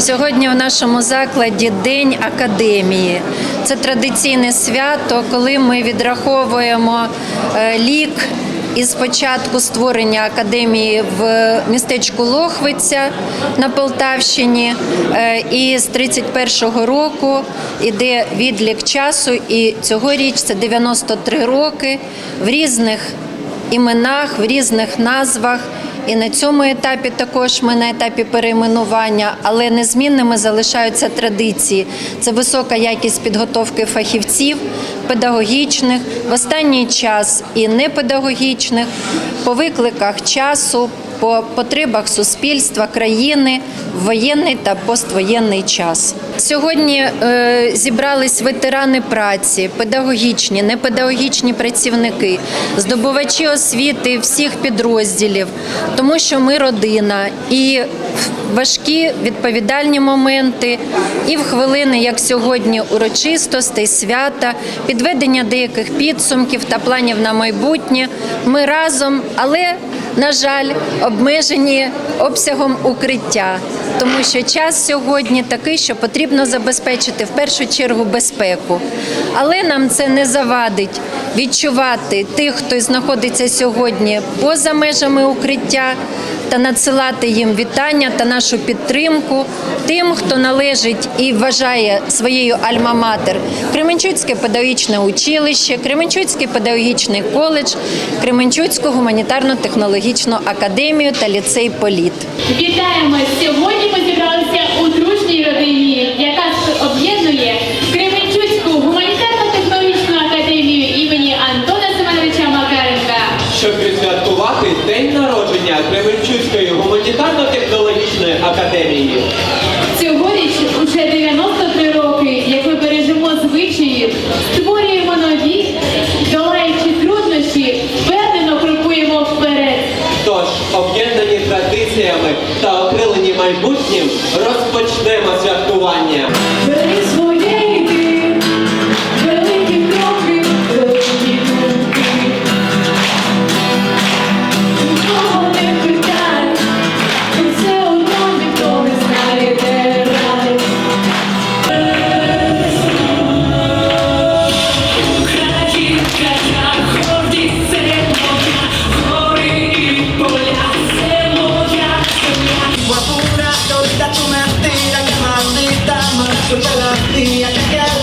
Сьогодні в нашому закладі День академії. Це традиційне свято, коли ми відраховуємо е, лік із початку створення академії в містечку Лохвиця на Полтавщині. Е, І з 31-го року іде відлік часу, і цьогоріч це 93 роки в різних іменах, в різних назвах. І на цьому етапі також ми на етапі перейменування, але незмінними залишаються традиції. Це висока якість підготовки фахівців, педагогічних, в останній час і непедагогічних, по викликах часу, по потребах суспільства, країни в воєнний та поствоєнний час. Сьогодні е, зібрались ветерани праці, педагогічні, непедагогічні працівники, здобувачі освіти всіх підрозділів, тому що ми родина і важкі відповідальні моменти, і в хвилини, як сьогодні, урочистостей, свята, підведення деяких підсумків та планів на майбутнє. Ми разом, але на жаль, обмежені обсягом укриття, тому що час сьогодні такий, що потрібно забезпечити в першу чергу безпеку. Але нам це не завадить відчувати тих, хто знаходиться сьогодні поза межами укриття. Та надсилати їм вітання та нашу підтримку тим, хто належить і вважає своєю альма-матер Кременчуцьке педагогічне училище, Кременчуцький педагогічний коледж, Кременчуцьку гуманітарно-технологічну академію та ліцей Політ. Вітаємо! Сьогодні ми зібралися у дружній родині, яка об'єднує Кременчуцьку гуманітарно-технологічну академію імені Антона Семеновича Макаренка. щоб відсвяткувати день народження Кременчуцької гуманітарно-технологічної академії. Традиціями та окрилені майбутнім, розпочнемо святкування. Cada día, cada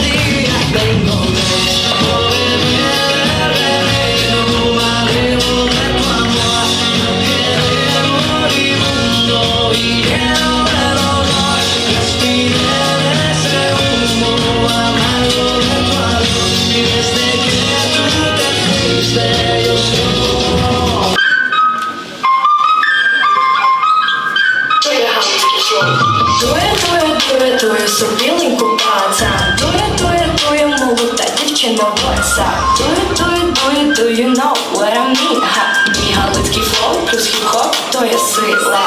Дує, дує, дує, дує, собіленьку паца. Дує, дує, дує, молода дівчина боса. Дує, дує, дує, do you know what I mean? Ха, мій галицький флоу плюс хіп-хоп, то є сила.